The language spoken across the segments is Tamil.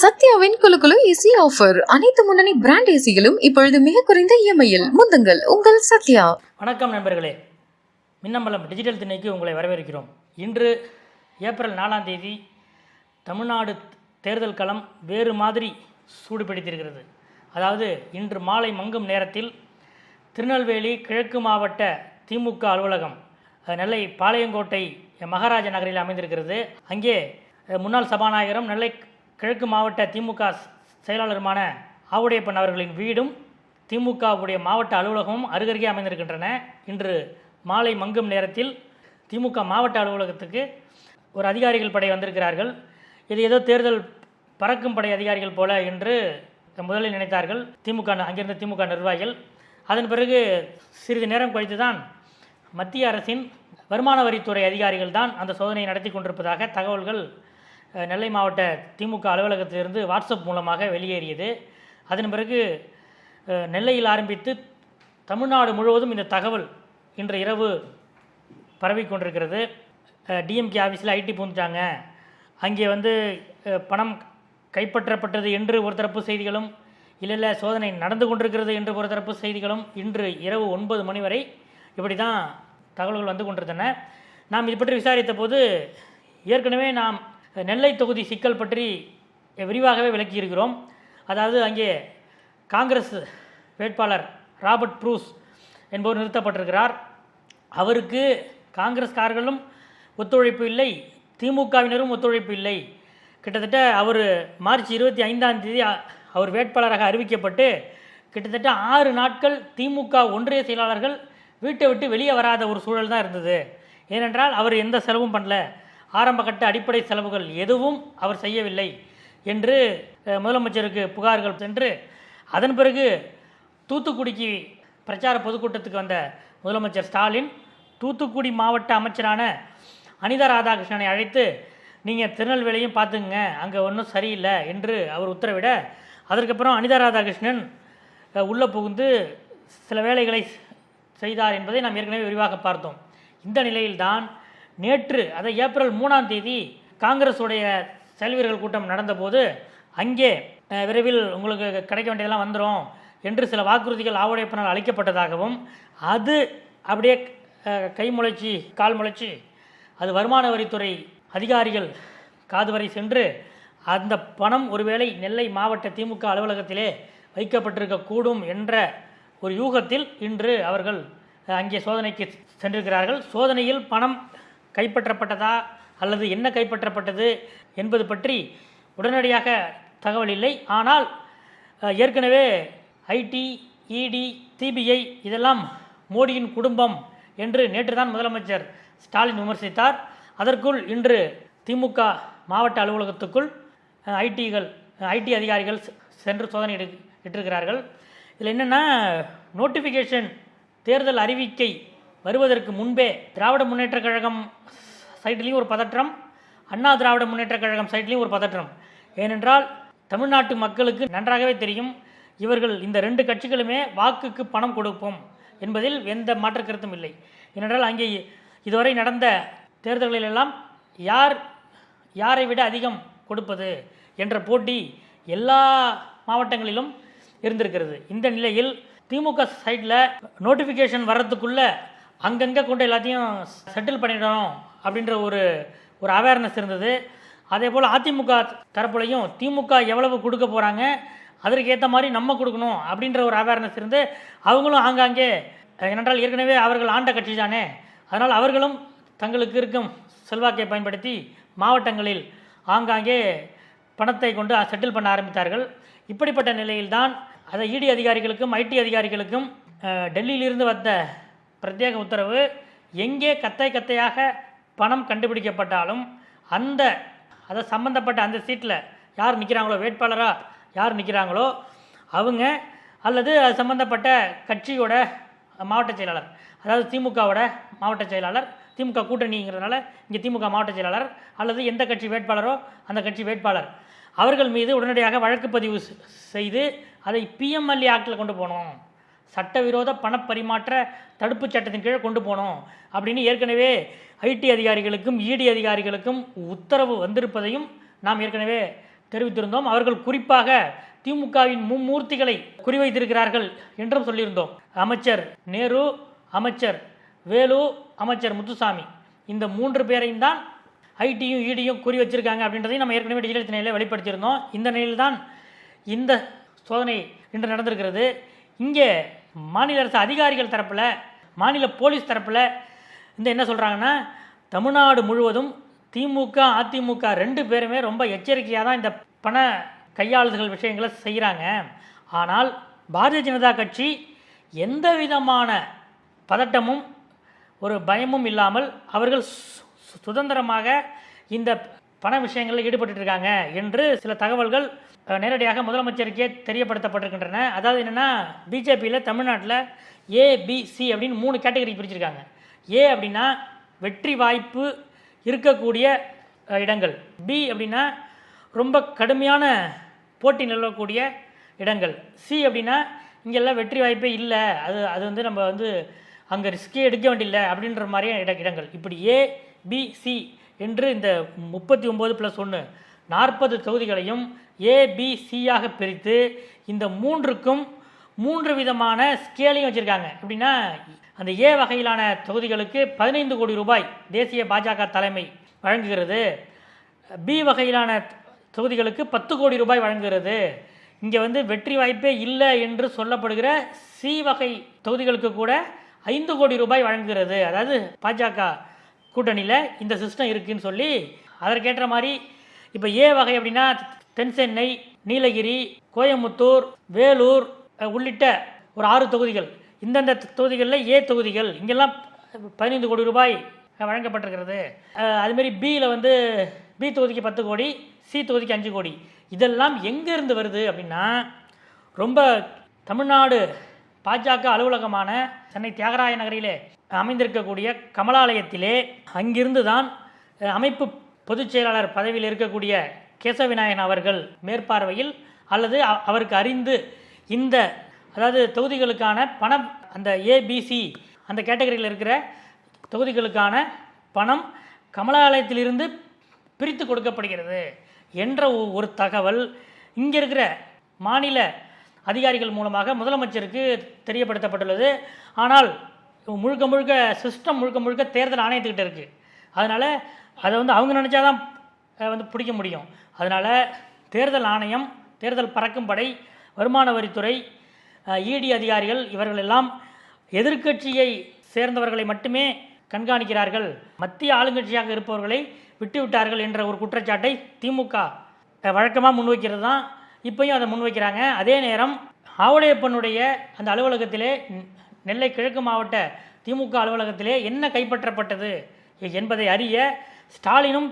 சத்யாவின் குலு ஏசி ஆஃபர். அனைத்து முன்னணி பிராண்ட் ஏசிகளும் இப்பொழுது மிக குறைந்த இஎம்ஐயில். முந்துங்கள் உங்கள் சத்யா. வணக்கம் நண்பர்களே. மின்னம்பலம் டிஜிட்டல் திணைக்கு உங்களை வரவேற்கிறோம். இன்று ஏப்ரல் நாலாம் தேதி தமிழ்நாடு தேர்தல் களம் வேறு மாதிரி சூடு பிடித்திருக்கிறது அதாவது இன்று மாலை மங்கும் நேரத்தில் திருநெல்வேலி கிழக்கு மாவட்ட திமுக அலுவலகம் நெல்லை பாளையங்கோட்டை மகாராஜ நகரில் அமைந்திருக்கிறது. அங்கே முன்னாள் சபாநாயகரும் நெல்லை கிழக்கு மாவட்ட திமுக செயலாளருமான ஆவுடையப்பன் அவர்களின் வீடும் திமுகவுடைய மாவட்ட அலுவலகமும் அருகருகே அமைந்திருக்கின்றன. இன்று மாலை மங்கும் நேரத்தில் திமுக மாவட்ட அலுவலகத்துக்கு ஒரு அதிகாரிகள் படை வந்திருக்கிறார்கள். இது ஏதோ தேர்தல் பறக்கும் படை அதிகாரிகள் போல என்று முதலில் நினைத்தார்கள். திமுக அங்கிருந்த திமுக நிர்வாகிகள். அதன் பிறகு சிறிது நேரம் கழித்து தான் மத்திய அரசின் வருமான வரித்துறை அதிகாரிகள் தான் அந்த சோதனையை நடத்தி கொண்டிருப்பதாக தகவல்கள் நெல்லை மாவட்ட திமுக அலுவலகத்திலிருந்து வாட்ஸ்அப் மூலமாக வெளியேறியது. அதன் பிறகு நெல்லையில் ஆரம்பித்து தமிழ்நாடு முழுவதும் இந்த தகவல் இன்று இரவு பரவி கொண்டிருக்கிறது. டிஎம்கே ஆஃபீஸில் ஐடி பூந்துட்டாங்க அங்கே வந்து பணம் கைப்பற்றப்பட்டது என்று ஒரு தரப்பு செய்திகளும் இல்லை இல்லை சோதனை நடந்து கொண்டிருக்கிறது என்று ஒரு தரப்பு செய்திகளும் இன்று இரவு ஒன்பது மணி வரை இப்படி தான் தகவல்கள் வந்து கொண்டிருந்தன. நாம் இது பற்றி விசாரித்த போது ஏற்கனவே நாம் நெல்லை தொகுதி சிக்கல் பற்றி விரிவாகவே விளக்கியிருக்கிறோம். அதாவது அங்கே காங்கிரஸ் வேட்பாளர் ராபர்ட் ப்ரூஸ் என்பவர் நிறுத்தப்பட்டிருக்கிறார். அவருக்கு காங்கிரஸ்காரர்களும் ஒத்துழைப்பு இல்லை திமுகவினரும் ஒத்துழைப்பு இல்லை. கிட்டத்தட்ட அவர் மார்ச் இருபத்தி ஐந்தாம் தேதி அவர் வேட்பாளராக அறிவிக்கப்பட்டு கிட்டத்தட்ட ஆறு நாட்கள் திமுக ஒன்றிய செயலாளர்கள் வீட்டை விட்டு வெளியே வராத ஒரு சூழல் தான் இருந்தது. ஏனென்றால் அவர் எந்த செலவும் பண்ணல. ஆரம்பகட்ட அடிப்படை செலவுகள் எதுவும் அவர் செய்யவில்லை என்று முதலமைச்சருக்கு புகார்கள் சென்று அதன் பிறகு தூத்துக்குடிக்கு பிரச்சார பொதுக்கூட்டத்துக்கு வந்த முதலமைச்சர் ஸ்டாலின் தூத்துக்குடி மாவட்ட அமைச்சரான அனிதா ராதாகிருஷ்ணனை அழைத்து நீங்கள் திருநெல்வேலியும் பார்த்துங்க அங்கே ஒன்றும் சரியில்லை என்று அவர் உத்தரவிட அதற்கப்புறம் அனிதா ராதாகிருஷ்ணன் உள்ளே புகுந்து சில வேலைகளை செய்தார் என்பதை நாம் ஏற்கனவே விரிவாக பார்த்தோம். இந்த நிலையில்தான் நேற்று அதை ஏப்ரல் மூணாம் தேதி காங்கிரஸுடைய செல்வீரர்கள் கூட்டம் நடந்தபோது அங்கே விரைவில் உங்களுக்கு கிடைக்க வேண்டியதெல்லாம் வந்துடும் என்று சில வாக்குறுதிகள் ஆவுடையப்பனால் அளிக்கப்பட்டதாகவும் அது அப்படியே கை முளைச்சி கால் முளைச்சி அது வருமான வரித்துறை அதிகாரிகள் காது வரை சென்று அந்த பணம் ஒருவேளை நெல்லை மாவட்ட திமுக அலுவலகத்திலே வைக்கப்பட்டிருக்கக்கூடும் என்ற ஒரு யூகத்தில் இன்று அவர்கள் அங்கே சோதனைக்கு சென்றிருக்கிறார்கள். சோதனையில் பணம் கைப்பற்றப்பட்டதா அல்லது என்ன கைப்பற்றப்பட்டது என்பது பற்றி உடனடியாக தகவல் இல்லை. ஆனால் ஏற்கனவே ஐடி இடி சிபிஐ இதெல்லாம் மோடியின் குடும்பம் என்று நேற்று தான் முதலமைச்சர் ஸ்டாலின் விமர்சித்தார். அதற்குள் இன்று திமுக மாவட்ட அலுவலகத்துக்குள் ஐடிகள் ஐடி அதிகாரிகள் சென்று சோதனை இட்டிருக்கிறார்கள். இதில் என்னென்னா நோட்டிஃபிகேஷன் தேர்தல் அறிவிக்கை வருவதற்கு முன்பே திராவிட முன்னேற்றக் கழகம் சைட்லேயும் ஒரு பதற்றம் அண்ணா திராவிட முன்னேற்றக் கழகம் சைட்லேயும் ஒரு பதற்றம். ஏனென்றால் தமிழ்நாட்டு மக்களுக்கு நன்றாகவே தெரியும் இவர்கள் இந்த ரெண்டு கட்சிகளுமே வாக்குக்கு பணம் கொடுப்போம் என்பதில் எந்த மாற்று கருத்தும் இல்லை. ஏனென்றால் அங்கே இதுவரை நடந்த தேர்தல்களிலெல்லாம் யார் யாரை விட அதிகம் கொடுப்பது என்ற போட்டி எல்லா மாவட்டங்களிலும் இருந்திருக்கிறது. இந்த நிலையில் திமுக சைடில் நோட்டிஃபிகேஷன் வர்றதுக்குள்ளே அங்கங்கே கொண்டு எல்லாத்தையும் செட்டில் பண்ணிடணும் அப்படின்ற ஒரு ஒரு அவேர்னஸ் இருந்தது. அதே போல் அதிமுக தரப்புலையும் திமுக எவ்வளவு கொடுக்க போகிறாங்க அதற்கு ஏற்ற மாதிரி நம்ம கொடுக்கணும் அப்படின்ற ஒரு அவேர்னஸ் இருந்து அவங்களும் ஆங்காங்கே ஏனென்றால் ஏற்கனவே அவர்கள் ஆண்ட கட்சி தானே. அதனால் அவர்களும் தங்களுக்கு இருக்கும் செல்வாக்கை பயன்படுத்தி மாவட்டங்களில் ஆங்காங்கே பணத்தை கொண்டு செட்டில் பண்ண ஆரம்பித்தார்கள். இப்படிப்பட்ட நிலையில்தான் அதை இடி அதிகாரிகளுக்கும் ஐடி அதிகாரிகளுக்கும் டெல்லியிலிருந்து வந்த பிரத்யேக உத்தரவு. எங்கே கத்தை கத்தையாக பணம் கண்டுபிடிக்கப்பட்டாலும் அந்த அதை சம்பந்தப்பட்ட அந்த சீட்டில் யார் நிற்கிறாங்களோ வேட்பாளராக யார் நிற்கிறாங்களோ அவங்க அல்லது அது சம்பந்தப்பட்ட கட்சியோட மாவட்ட செயலாளர் அதாவது திமுகவோட மாவட்ட செயலாளர் திமுக கூட்டணிங்கிறதுனால இங்கே திமுக மாவட்ட செயலாளர் அல்லது எந்த கட்சி வேட்பாளரோ அந்த கட்சி வேட்பாளர். அவர்கள் மீது உடனடியாக வழக்கு பதிவு செய்து அதை பிஎம்எல்ஏ ஆக்டில் கொண்டு போகணும். சட்டவிரோத பணப்பரிமாற்ற தடுப்புச் சட்டத்தின் கீழே கொண்டு போனோம் அப்படின்னு ஏற்கனவே ஐடி அதிகாரிகளுக்கும் இடி அதிகாரிகளுக்கும் உத்தரவு வந்திருப்பதையும் நாம் ஏற்கனவே தெரிவித்திருந்தோம். அவர்கள் குறிப்பாக திமுகவின் மும்மூர்த்திகளை குறிவைத்திருக்கிறார்கள் என்றும் சொல்லியிருந்தோம். அமைச்சர் நேரு அமைச்சர் வேலு அமைச்சர் முத்துசாமி இந்த மூன்று பேரையும் தான் ஐடியும் இடியும் குறி வச்சிருக்காங்க அப்படின்றதையும் நம்ம ஏற்கனவே டிஜிட்டல் நிலையில் வெளிப்படுத்தியிருந்தோம். இந்த நிலையில்தான் இந்த சோதனை இன்று நடந்திருக்கிறது. இங்கே மாநில அரசு அதிகாரிகள் தரப்பில் மாநில போலீஸ் தரப்பில் இந்த என்ன சொல்கிறாங்கன்னா தமிழ்நாடு முழுவதும் திமுக அதிமுக ரெண்டு பேருமே ரொம்ப எச்சரிக்கையாக தான் இந்த பண கையாளுதல் விஷயங்களை செய்கிறாங்க ஆனால் பாரதிய ஜனதா கட்சி எந்த விதமான பதட்டமும் ஒரு பயமும் இல்லாமல் அவர்கள் சு- சுதந்திரமாக இந்த பண விஷயங்களில் ஈடுபட்டு இருக்காங்க என்று சில தகவல்கள் நேரடியாக முதலமைச்சருக்கே தெரியப்படுத்தப்பட்டிருக்கின்றன. அதாவது என்னென்னா பிஜேபியில் தமிழ்நாட்டில் ஏபிசி அப்படின்னு மூணு கேட்டகரி பிரிச்சிருக்காங்க. ஏ அப்படின்னா வெற்றி வாய்ப்பு இருக்கக்கூடிய இடங்கள். பி அப்படின்னா ரொம்ப கடுமையான போட்டி நிலவக்கூடிய இடங்கள். சி அப்படின்னா இங்கெல்லாம் வெற்றி வாய்ப்பே இல்லை. அது அது வந்து நம்ம வந்து அங்கே ரிஸ்கே எடுக்க வேண்டியில்லை அப்படின்ற மாதிரியான இட இடங்கள். இப்படி ஏ பி சி என்று இந்த முப்பத்தி ஒம்பது ப்ளஸ் ஒன்று நாற்பது தொகுதிகளையும் ஏபிசியாக பிரித்து இந்த மூன்றுக்கும் மூன்று விதமான ஸ்கேலையும் வச்சுருக்காங்க. எப்படின்னா அந்த ஏ வகையிலான தொகுதிகளுக்கு பதினைந்து கோடி ரூபாய் தேசிய பாஜக தலைமை வழங்குகிறது. பி வகையிலான தொகுதிகளுக்கு பத்து கோடி ரூபாய் வழங்குகிறது. இங்கே வந்து வெற்றி வாய்ப்பே இல்லை என்று சொல்லப்படுகிற சி வகை தொகுதிகளுக்கு கூட ஐந்து கோடி ரூபாய் வழங்குகிறது. அதாவது பாஜக கூட்டணியில் இந்த சிஸ்டம் இருக்குதுன்னு சொல்லி அதற்கேற்ற மாதிரி இப்போ ஏ வகை அப்படின்னா தென்சென்னை நீலகிரி கோயம்புத்தூர் வேலூர் உள்ளிட்ட ஒரு ஆறு தொகுதிகள். இந்தந்த தொகுதிகளில் ஏ தொகுதிகள். இங்கெல்லாம் பதினைந்து கோடி ரூபாய் வழங்கப்பட்டிருக்கிறது. அதுமாரி பியில் வந்து பி தொகுதிக்கு பத்து கோடி சி தொகுதிக்கு அஞ்சு கோடி. இதெல்லாம் எங்கேருந்து வருது அப்படின்னா ரொம்ப தமிழ்நாடு பாஜக அலுவலகமான சென்னை தியாகராய நகரிலே அமைந்திருக்கக்கூடிய கமலாலயத்திலே அங்கிருந்து தான் அமைப்பு பொதுச் செயலாளர் பதவியில் இருக்கக்கூடிய கேசவிநாயன் அவர்கள் மேற்பார்வையில் அல்லது அ- அவருக்கு அறிந்து இந்த அதாவது தொகுதிகளுக்கான பணம் அந்த ஏபிசி அந்த கேட்டகரியில் இருக்கிற தொகுதிகளுக்கான பணம் கமலாலயத்திலிருந்து பிரித்து கொடுக்கப்படுகிறது என்ற ஒரு தகவல் இங்கே இருக்கிற மாநில அதிகாரிகள் மூலமாக முதலமைச்சருக்கு தெரியப்படுத்தப்பட்டுள்ளது. ஆனால் முழுக்க முழுக்க சிஸ்டம் முழுக்க முழுக்க தேர்தல் ஆணையத்துக்கிட்ட இருக்குது அதனால் அதை வந்து அவங்க நினச்சாதான் வந்து பிடிக்க முடியும். அதனால் தேர்தல் ஆணையம் தேர்தல் பறக்கும் படை வருமான வரித்துறை இடி அதிகாரிகள் இவர்கள் எல்லாம் எதிர்க்கட்சியை சேர்ந்தவர்களை மட்டுமே கண்காணிக்கிறார்கள். மத்திய ஆளுங்கட்சியாக இருப்பவர்களை விட்டுவிட்டார்கள் என்ற ஒரு குற்றச்சாட்டை திமுக வழக்கமாக முன்வைக்கிறது தான். இப்பையும் அதை முன்வைக்கிறாங்க. அதே நேரம் ஆவுடையப்பனுடைய அந்த அலுவலகத்திலே நெல்லை கிழக்கு மாவட்ட திமுக அலுவலகத்திலே என்ன கைப்பற்றப்பட்டது என்பதை அறிய ஸ்டாலினும்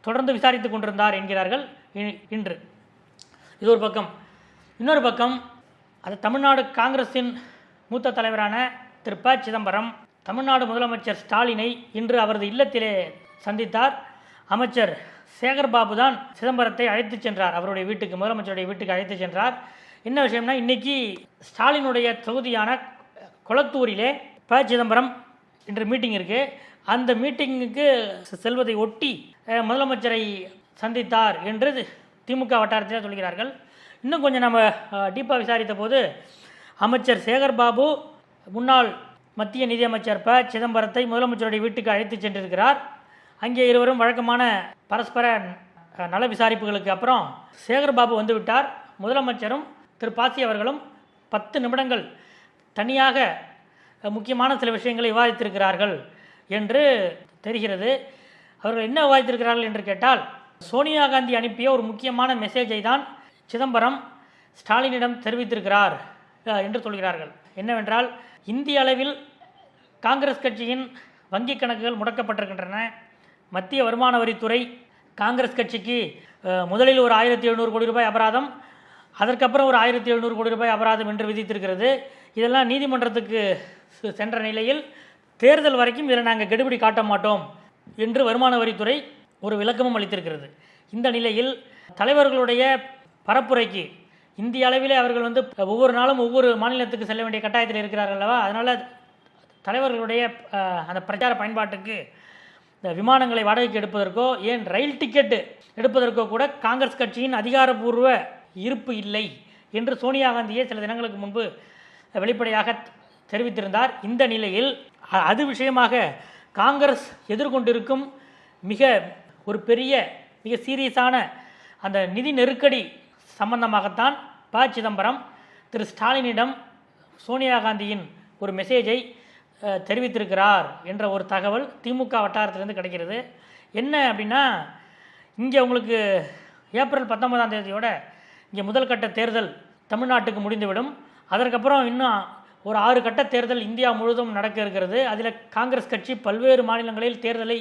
தொடர்ந்து விசாரித்துக் கொண்டிருந்தார் என்கிறார்கள் இ- இன்று. இது ஒரு பக்கம். இன்னொரு பக்கம் அது தமிழ்நாடு காங்கிரஸின் மூத்த தலைவரான திரு ப. சிதம்பரம் தமிழ்நாடு முதலமைச்சர் ஸ்டாலினை இன்று அவரது இல்லத்திலே சந்தித்தார். அமைச்சர் சேகர்பாபு தான் சிதம்பரத்தை அழைத்துச் சென்றார். அவருடைய வீட்டுக்கு முதலமைச்சருடைய வீட்டுக்கு அழைத்துச் சென்றார். என்ன விஷயம்னா இன்னைக்கு ஸ்டாலினுடைய தொகுதியான குளத்தூரிலே ப. சிதம்பரம் இன்று மீட்டிங் இருக்கு. அந்த மீட்டிங்குக்கு செல்வதை ஒட்டி முதலமைச்சரை சந்தித்தார் என்று திமுக வட்டாரத்தில் சொல்கிறார்கள். இன்னும் கொஞ்சம் நம்ம டீப்பாக விசாரித்த போது அமைச்சர் சேகர் பாபு முன்னாள் மத்திய நிதியமைச்சர் ப. சிதம்பரத்தை முதலமைச்சருடைய வீட்டுக்கு அழைத்து சென்றிருக்கிறார். அங்கே இருவரும் வழக்கமான பரஸ்பர நல விசாரிப்புகளுக்கு அப்புறம் சேகர் பாபு முதலமைச்சரும் திரு. பாசி அவர்களும் பத்து நிமிடங்கள் தனியாக முக்கியமான சில விஷயங்களை விவாதித்திருக்கிறார்கள் என்று தெரிகிறது. அவர்கள் என்ன விவாதித்திருக்கிறார்கள் என்று கேட்டால் சோனியா காந்தி அனுப்பிய ஒரு முக்கியமான மெசேஜை தான் சிதம்பரம் ஸ்டாலினிடம் தெரிவித்திருக்கிறார் என்று சொல்கிறார்கள். என்னவென்றால் இந்திய அளவில் காங்கிரஸ் கட்சியின் வங்கிக் கணக்குகள் முடக்கப்பட்டிருக்கின்றன. மத்திய வருமான வரித்துறை காங்கிரஸ் கட்சிக்கு முதலில் ஒரு ஆயிரத்தி எழுநூறு கோடி ரூபாய் அபராதம் அதற்கப்புறம் ஒரு ஆயிரத்தி எழுநூறு கோடி ரூபாய் அபராதம் என்று விதித்திருக்கிறது. இதெல்லாம் நீதிமன்றத்துக்கு செ- சென்ற நிலையில் தேர்தல் வரைக்கும் இதில் நாங்கள் கெடுபிடி காட்ட மாட்டோம். என்று வருமான வரித்துறை ஒரு விளக்கமும் அளித்திருக்கிறது. இந்த நிலையில் தலைவர்களுடைய பரப்புரைக்கு இந்திய அளவிலே அவர்கள் வந்து ஒவ்வொரு நாளும் ஒவ்வொரு மாநிலத்துக்கு செல்ல வேண்டிய கட்டாயத்தில் இருக்கிறார்கள் அல்லவா? அதனால் தலைவர்களுடைய அந்த பிரச்சார பயன்பாட்டுக்கு இந்த விமானங்களை வாடகைக்கு எடுப்பதற்கோ ஏன் ரயில் டிக்கெட்டு எடுப்பதற்கோ கூட காங்கிரஸ் கட்சியின் அதிகாரப்பூர்வ இருப்பு இல்லை என்று சோனியா காந்தியே சில தினங்களுக்கு முன்பு வெளிப்படையாக தெரிவித்திருந்தார். இந்த நிலையில் அது விஷயமாக காங்கிரஸ் எதிர்கொண்டிருக்கும் மிக ஒரு பெரிய மிக சீரியஸான அந்த நிதி நெருக்கடி சம்பந்தமாகத்தான் ப. சிதம்பரம் திரு. ஸ்டாலினிடம் சோனியா காந்தியின் ஒரு மெசேஜை தெரிவித்திருக்கிறார் என்ற ஒரு தகவல் திமுக வட்டாரத்திலிருந்து கிடைக்கிறது. என்ன அப்படின்னா இங்கே உங்களுக்கு ஏப்ரல் பத்தொன்பதாம் தேதியோட இங்கே முதல் கட்ட தேர்தல் தமிழ்நாட்டுக்கு முடிந்துவிடும். அதற்கப்புறம் இன்னும் ஒரு ஆறு கட்ட தேர்தல் இந்தியா முழுவதும் நடக்க இருக்கிறது. அதில் காங்கிரஸ் கட்சி பல்வேறு மாநிலங்களில் தேர்தலை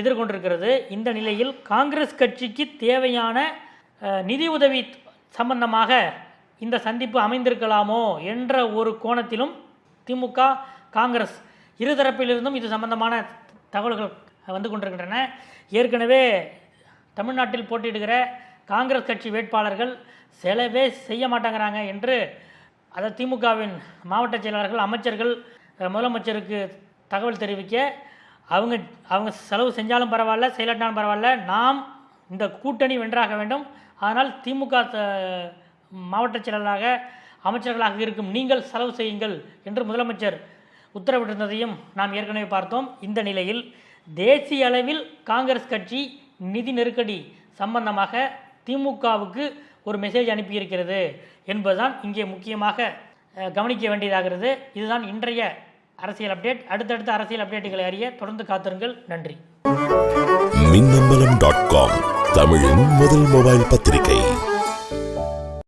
எதிர்கொண்டிருக்கிறது. இந்த நிலையில் காங்கிரஸ் கட்சிக்கு தேவையான நிதி உதவி சம்பந்தமாக இந்த சந்திப்பு அமைந்திருக்கலாமோ என்ற ஒரு கோணத்திலும் திமுக காங்கிரஸ் இருதரப்பிலிருந்தும் இது சம்பந்தமான தகவல்கள் வந்து கொண்டிருக்கின்றன. ஏற்கனவே தமிழ்நாட்டில் போட்டியிடுகிற காங்கிரஸ் கட்சி வேட்பாளர்கள் செலவே செய்ய மாட்டேங்கிறாங்க என்று அதாவது திமுகவின் மாவட்ட செயலாளர்கள் அமைச்சர்கள் முதலமைச்சருக்கு தகவல் தெரிவிக்க அவங்க அவங்க செலவு செஞ்சாலும் பரவாயில்ல செயலாட்டினாலும் பரவாயில்ல. நாம் இந்த கூட்டணி வென்றாக வேண்டும். ஆனால் திமுக மாவட்ட செயலாளராக அமைச்சர்களாக இருக்கும் நீங்கள் செலவு செய்யுங்கள் என்று முதலமைச்சர் உத்தரவிட்டிருந்ததையும் நாம் ஏற்கனவே பார்த்தோம். இந்த நிலையில் தேசிய அளவில் காங்கிரஸ் கட்சி நிதி நெருக்கடி சம்பந்தமாக திமுகவுக்கு ஒரு மெசேஜ் அனுப்பியிருக்கிறது என்பதுதான் இங்கே முக்கியமாக கவனிக்க வேண்டியதாகிறது. இதுதான் இன்றைய அரசியல் அப்டேட் அடுத்தடுத்த அரசியல் அப்டேட்டுகளை அறிய தொடர்ந்து காத்திருங்கள். நன்றி. மின்னம்பலம் டாட் காம் தமிழின் முதல் மொபைல் பத்திரிகை.